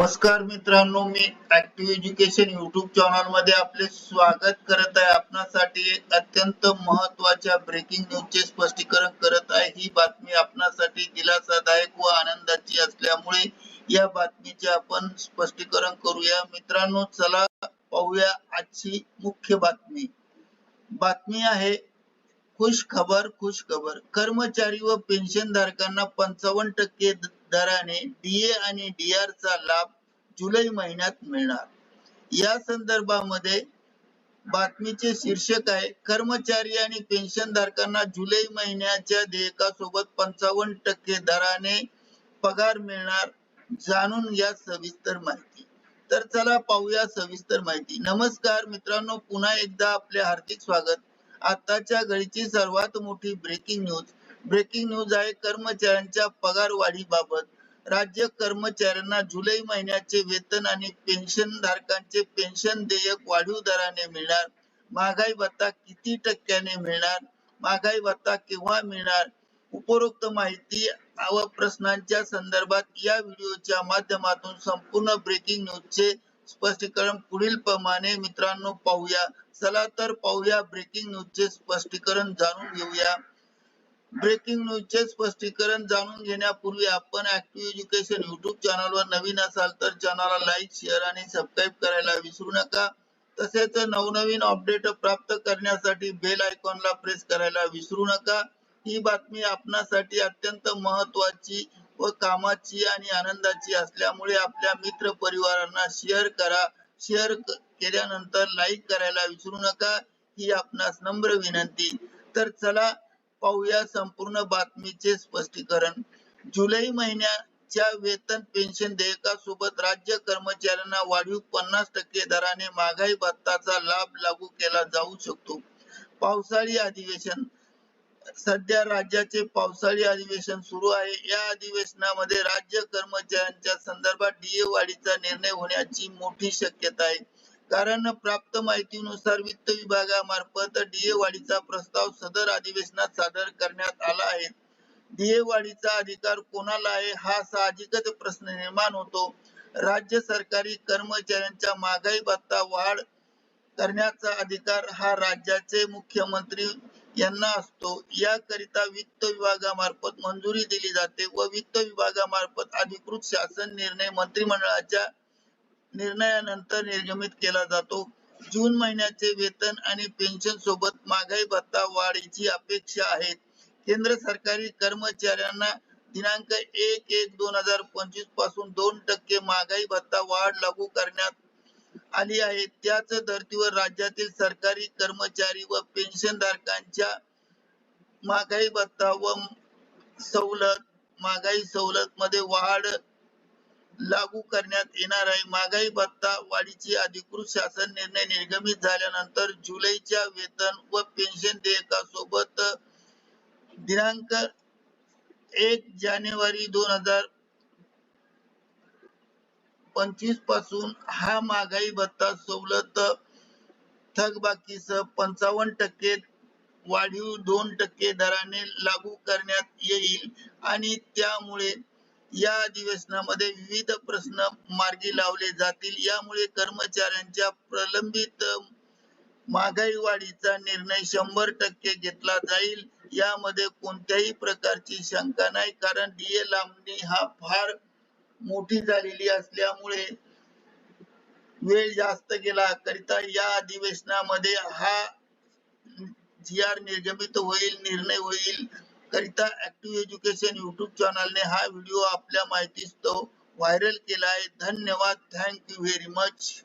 नमस्कार मित्रांनो मी ऍक्टिव्ह एज्युकेशन युट्यूब चॅनलमध्ये आपले स्वागत करत आहे. आपणासाठी अत्यंत महत्त्वाच्या ब्रेकिंग न्यूजचे स्पष्टीकरण करत आहे. ही बातमी आपणासाठी दिलासादायक व आनंदाची असल्यामुळे या बातमीचे आपण स्पष्टीकरण करूया. मित्रांनो चला पाहूया आजची मुख्य बातमी. बातमी आहे खुश खबर खुश खबर. कर्मचारी व पेन्शन धारकांना पंचावन्न टक्के दराने डीए आणि डीआर चा लाभ जुलै महिन्यात मिळणार. या संदर्भामध्ये बातमीचे शीर्षक आहे कर्मचारी आणि पेन्शन धारकांना जुलै महिन्याच्या देयकासोबत पंचावन्न टक्के दराने पगार मिळणार जाणून या सविस्तर माहिती. तर चला पाहूया सविस्तर माहिती. नमस्कार मित्रांनो पुन्हा एकदा आपले हार्दिक स्वागत. आताच्या घडीची सर्वात मोठी ब्रेकिंग न्यूज ब्रेकिंग न्यूज आहे. कर्मचाऱ्यांच्या पगार वाढीबाबत राज्य कर्मचाऱ्यांना जुलै महिन्याचे वेतन आणि पेन्शन धारकांचे पेन्शन देयक वाढीव दराने मिळणार. महागाई भत्ता किती टक्क्याने मिळणार? महागाई भत्ता केव्हा मिळणार? उपरोक्त माहिती व प्रश्नांच्या संदर्भात या व्हिडिओच्या माध्यमातून संपूर्ण ब्रेकिंग न्यूजचे स्पष्टीकरण पुढील प्रमाणे मित्रांनो पाहूया. चला तर पाहूया ब्रेकिंग न्यूजचे स्पष्टीकरण जाणून घेऊया. ब्रेकिंग न्यूजचे स्पष्टीकरण जाणून घेण्यापूर्वी आपण ऍक्टिव्ह एज्युकेशन युट्यूब चॅनलवर नवीन असाल तर चॅनलला लाईक शेअर आणि सबस्क्राईब करायला विसरू नका. तसेच नवनवीन अपडेट प्राप्त करण्यासाठी बेल आयकॉनला प्रेस करायला विसरू नका. ही बातमी आपणासाठी अत्यंत महत्वाची व कामाची आणि आनंदाची असल्यामुळे आपल्या मित्र परिवारांना शेअर करा. शेअर केल्यानंतर लाईक करायला विसरू नका. ही आपणास नम्र विनंती. तर चला पाहूया संपूर्ण बातमीचे स्पष्टीकरण. जुलै महिन्याच्या वेतन पेन्शन देयकासोबत राज्य कर्मचाऱ्यांना वाढीव पन्नास टक्के दराने महागाई भत्ताचा लाभ लागू केला जाऊ शकतो. पावसाळी अधिवेशन. सध्या राज्याचे पावसाळी अधिवेशन सुरू आहे. या अधिवेशनामध्ये राज्य कर्मचाऱ्यांच्या संदर्भात डीए वाढीचा निर्णय होण्याची मोठी शक्यता आहे. कारण प्राप्त माहितीनुसार वित्त विभागामार्फत डीए वाढीचा प्रस्ताव सदर अधिवेशनात सादर करण्यात आला आहे. डीए वाढीचा अधिकार कोणाला आहे हा साहजिकच प्रश्न निर्माण होतो. राज्य सरकारी कर्मचाऱ्यांच्या महागाई भत्ता वाढ करण्याचा अधिकार हा राज्याचे मुख्यमंत्री यांना असतो. याकरिता वित्त विभागामार्फत मंजुरी दिली जाते व वित्त विभागामार्फत अधिकृत शासन निर्णय मंत्रिमंडळाच्या निर्णयानंतर निर्गमित केला जातो. जून महिन्याचे वेतन आणि पेन्शन सोबत महागाई भत्ता वाढीची अपेक्षा आहे. केंद्र सरकारी कर्मचाऱ्यांना दिनांक एक एक दोन हजार पंचवीसपासून दोन टक्के महागाई भत्ता वाढ लागू करण्यात आली आहे. त्याच धर्तीवर राज्यातील सरकारी कर्मचारी व पेन्शन धारकांच्या महागाई भत्ता व सवलत महागाई सवलत मध्ये वाढ लागू करण्यात येणार आहे. महागाई भत्ता वाढीची अधिकृत शासन निर्णय निर्गमित झाल्यानंतर जुलैच्या वेतन व पेन्शन देयकासोबत दिनांक एक जानेवारी दोन हजार पंचवीसपासून हा महागाई भत्ता सवलत थकबाकीसह पंचावन्न टक्के वाढीव दोन टक्के दराने लागू करण्यात येईल आणि त्यामुळे या अधिवेशनामध्ये विविध प्रश्न मार्गी लावले जातील. यामुळे कर्मचाऱ्यांच्या प्रलंबित महागाई वाढीचा निर्णय शंभर टक्के घेतला जाईल. यामध्ये कोणत्याही प्रकारची शंका नाही कारण डीए लांबणी हा फार मोठी झालेली असल्यामुळे वेळ जास्त गेला. करिता या अधिवेशनामध्ये हा जी आर निर्गमित होईल निर्णय होईल. करिता ऍक्टिव्ह एज्युकेशन युट्यूब चॅनलने हा व्हिडिओ आपल्या माहितीस्तव व्हायरल केला आहे धन्यवाद. Thank you very much